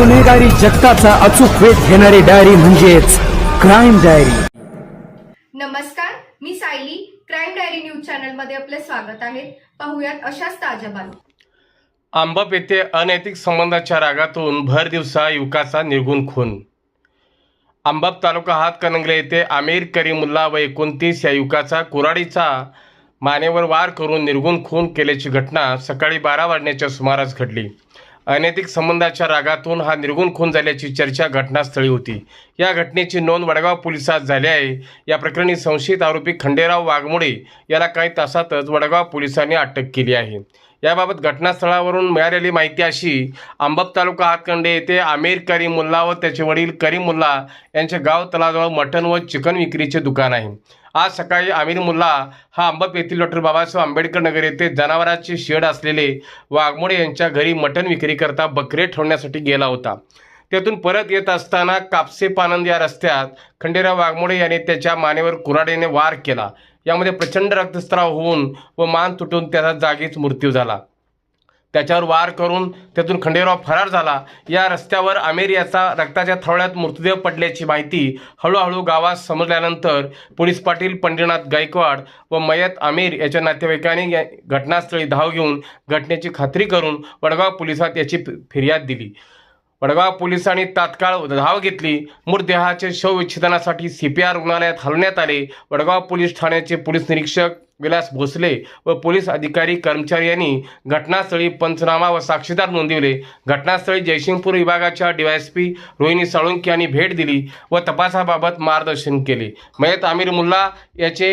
गुन्हेगारी जगताचा अचूक वेध घेणारी डायरी म्हणजेच क्राईम डायरी. नमस्कार मी सायली. क्राईम डायरी न्यूज चॅनलमध्ये आपले स्वागत आहे. पाहुयात अशाच ताज्या बातम्या. आंबप येथे अनैतिक संबंधाच्या रागातून भर दिवसा युवकाचा निर्गुण खून. आंबप तालुका हातकणंगले येथे आमीर करीमुल्ला व एकोणतीस या युवकाचा कुराडीचा मानेवर वार करून निर्गुण खून केल्याची घटना सकाळी बारा वाजण्याच्या सुमारास घडली. अनैतिक संबंधाच्या रागातून हा निर्गुण खून झाल्याची चर्चा घटनास्थळी होती. या घटनेची नोंद वडगाव पोलिसात झाली आहे. या प्रकरणी संशयित आरोपी खंडेराव वाघमोडे याला काही तासातच वडगाव पोलिसांनी अटक केली आहे. याबाबत घटनास्थळावरून मिळालेली माहिती अशी आंबप तालुका हातकंडे येथे आमिर करीम मुल्ला व त्याचे वडील करीम मुल्ला यांचे गाव तलाजवळ मटण व चिकन विक्रीचे दुकान आहे. आज सकाळी आमिर मुल्ला हा अंबप येथील डॉक्टर बाबासाहेब आंबेडकर नगर येथे जनावरांचे शेड असलेले वाघमोडे यांच्या घरी मटण विक्रीकरता बकरे ठेवण्यासाठी गेला होता. त्यातून परत येत असताना कापसे पानंद या रस्त्यात खंडेराव वाघमोडे याने त्याच्या मानेवर कुऱ्हाडीने वार केला. यामध्ये प्रचंड रक्तस्राव होऊन व मान तुटून त्याचा जागीच मृत्यू झाला. त्याच्यावर वार करून त्यातून खंडेराव फरार झाला. या रस्त्यावर आमेर याचा रक्ताच्या थवळ्यात मृतदेह पडल्याची माहिती हळूहळू गावात समजल्यानंतर पोलीस पाटील पंढरीनाथ गायकवाड व मयत आमेर याच्या नातेवाईकांनी या घटनास्थळी धाव घेऊन घटनेची खात्री करून वडगाव पोलिसात याची फिर्याद दिली. वडगाव पोलिसांनी तात्काळ धाव घेतली. मृतदेहाचे शवविच्छेदनासाठी सी पी आर रुग्णालयात हलवण्यात आले. वडगाव पोलीस ठाण्याचे पोलीस निरीक्षक विलास भोसले व पोलीस अधिकारी कर्मचारी यांनी घटनास्थळी पंचनामा व साक्षीदार नोंदविले. घटनास्थळी जयसिंगपूर विभागाच्या डीवायएसपी रोहिणी साळुंके यांनी भेट दिली व तपासाबाबत मार्गदर्शन केले. मयत आमिर मुल्ला याचे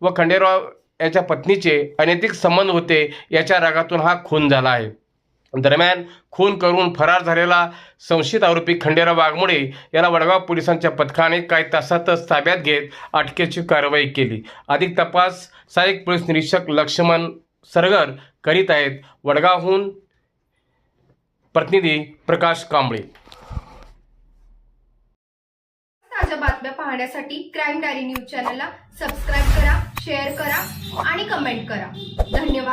व खंडेराव याच्या पत्नीचे अनैतिक संबंध होते याच्या रागातून हा खून झाला आहे. दरम्यान खून करून फरार झालेला संशयित आरोपी खंडेराव वाघमोडे याला वडगाव पोलिसांच्या पथकाने काही तासातच ताब्यात घेत अटकेची कारवाई केली. अधिक तपास सहाय्यक पोलीस निरीक्षक लक्ष्मण सरगर करीत आहेत. वडगावहून प्रतिनिधी प्रकाश कांबळे. ताज्या बातम्या पाहण्यासाठी क्राईम डायरी न्यूज चॅनलला सबस्क्राईब करा शेअर करा आणि कमेंट करा. धन्यवाद.